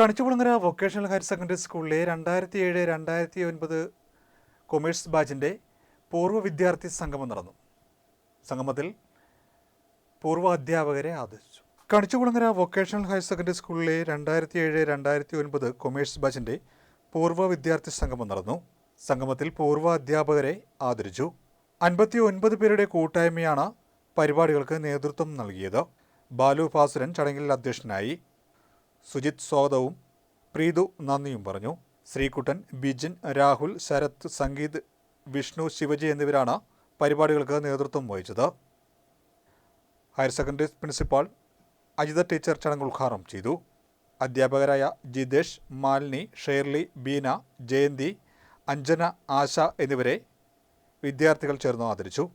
Kanichukulangara vocational higher secondary സ്കൂളിലെ രണ്ടായിരത്തി ഏഴ് രണ്ടായിരത്തി ഒൻപത് കൊമേഴ്സ് ബാച്ചിന്റെ പൂർവ വിദ്യാർത്ഥി സംഗമം നടന്നു. സംഗമത്തിൽ പൂർവ അധ്യാപകരെ ആദരിച്ചു. കണിച്ചുകുളങ്ങര വൊക്കേഷണൽ ഹയർ സെക്കൻഡറി സ്കൂളിലെ രണ്ടായിരത്തി ഏഴ് രണ്ടായിരത്തി ഒൻപത് കൊമേഴ്സ് ബാച്ചിന്റെ പൂർവ വിദ്യാർത്ഥി സംഗമം നടന്നു. സംഗമത്തിൽ പൂർവ അധ്യാപകരെ ആദരിച്ചു. അൻപത്തി ഒൻപത് പേരുടെ കൂട്ടായ്മയാണ് പരിപാടികൾക്ക് നേതൃത്വം നൽകിയത്. ബാലു ഭാസുരൻ ചടങ്ങിൽ അധ്യക്ഷനായി സുജിത് സ്വാഗതവും. പ്രീതു നന്ദിയും പറഞ്ഞു. ശ്രീകുട്ടൻ ബിജിൻ രാഹുൽ ശരത് സംഗീത് വിഷ്ണു ശിവജി എന്നിവരാണ് പരിപാടികൾക്ക് നേതൃത്വം വഹിച്ചത്. Higher secondary principal Ajitha teacher ചടങ്ങ് ഉദ്ഘാടനം ചെയ്തു. അധ്യാപകരായ ജിതേഷ് മാലിനി ഷേർലി ബീന ജയന്തി അഞ്ജന ആശ എന്നിവരെ വിദ്യാർത്ഥികൾ ചേർന്ന് ആദരിച്ചു.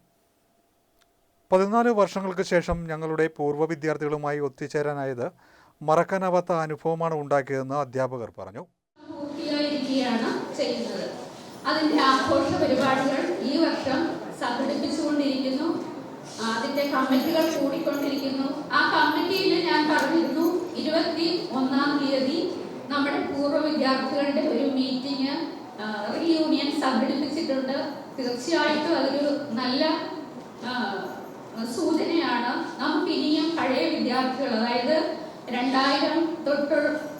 പതിനാല് വർഷങ്ങൾക്ക് ശേഷം ഞങ്ങളുടെ പൂർവ വിദ്യാർത്ഥികളുമായി ഒത്തുചേരാനായത് മറക്കാനാവാത്ത അനുഭവമാണ് ഉണ്ടാക്കിയതെന്ന് അധ്യാപകർ പറഞ്ഞു. അതിന്റെ ആഘോഷ പരിപാടികൾ ഈ വർഷം സംഘടിപ്പിച്ചുകൊണ്ടിരിക്കുന്നു. അതിന്റെ കമ്മിറ്റികൾ കൂടിക്കൊണ്ടിരിക്കുന്നു. ആ കമ്മിറ്റിയിൽ ഞാൻ പറഞ്ഞിരുന്നു ഇരുപത്തി ഒന്നാം തീയതി നമ്മുടെ പൂർവ വിദ്യാർത്ഥികളുടെ ഒരു മീറ്റിംഗ് റീയൂണിയൻ സംഘടിപ്പിച്ചിട്ടുണ്ട്. തീർച്ചയായിട്ടും അതൊരു നല്ല സൂചനയാണ്. നമുക്ക് ഇനിയും പഴയ വിദ്യാർത്ഥികൾ അതായത് രണ്ടായിരം തൊട്ട്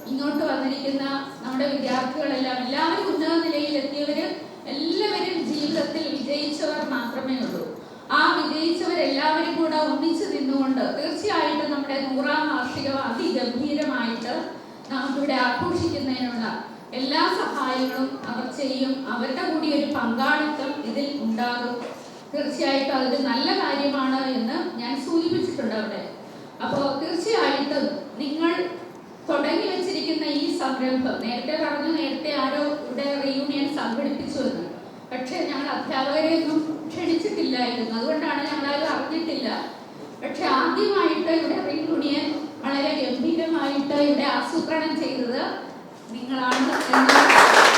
ഇങ്ങോട്ട് വന്നിരിക്കുന്ന നമ്മുടെ വിദ്യാർത്ഥികളെല്ലാം എല്ലാവരും ഉന്നത നിലയിൽ എത്തിയവര് എല്ലാവരും ജീവിതത്തിൽ വിജയിച്ചവർ മാത്രമേ ഉള്ളൂ. ആ വിജയിച്ചവരെല്ലാവരും കൂടെ ഒന്നിച്ചു നിന്നുകൊണ്ട് തീർച്ചയായിട്ടും നമ്മുടെ നൂറാം വാർഷികം അതിഗംഭീരമായിട്ട് നമുക്കിവിടെ ആഘോഷിക്കുന്നതിനുള്ള എല്ലാ സഹായങ്ങളും അവർ ചെയ്യും. അവരുടെ കൂടി ഒരു പങ്കാളിത്തം ഇതിൽ ഉണ്ടാകും. തീർച്ചയായിട്ടും അതൊരു നല്ല കാര്യമാണ് എന്ന് ഞാൻ സൂചിപ്പിച്ചിട്ടുണ്ട് അവിടെ. അപ്പോൾ തീർച്ചയായിട്ടും സംരംഭം. നേരത്തെ പറഞ്ഞു നേരത്തെ ആരോ ഇവിടെ റീയൂണിയൻ സംഘടിപ്പിച്ചു എന്ന്. പക്ഷേ ഞങ്ങൾ അധ്യാപകരെ ഒന്നും ക്ഷണിച്ചിട്ടില്ലായിരുന്നു. അതുകൊണ്ടാണ് ഞങ്ങളത് അറിഞ്ഞിട്ടില്ല. പക്ഷെ ആദ്യമായിട്ട് ഇവിടെ റീയൂണിയൻ വളരെ ഗംഭീരമായിട്ട് ഇവിടെ ആസൂത്രണം ചെയ്തത് നിങ്ങളാണ് എന്ന്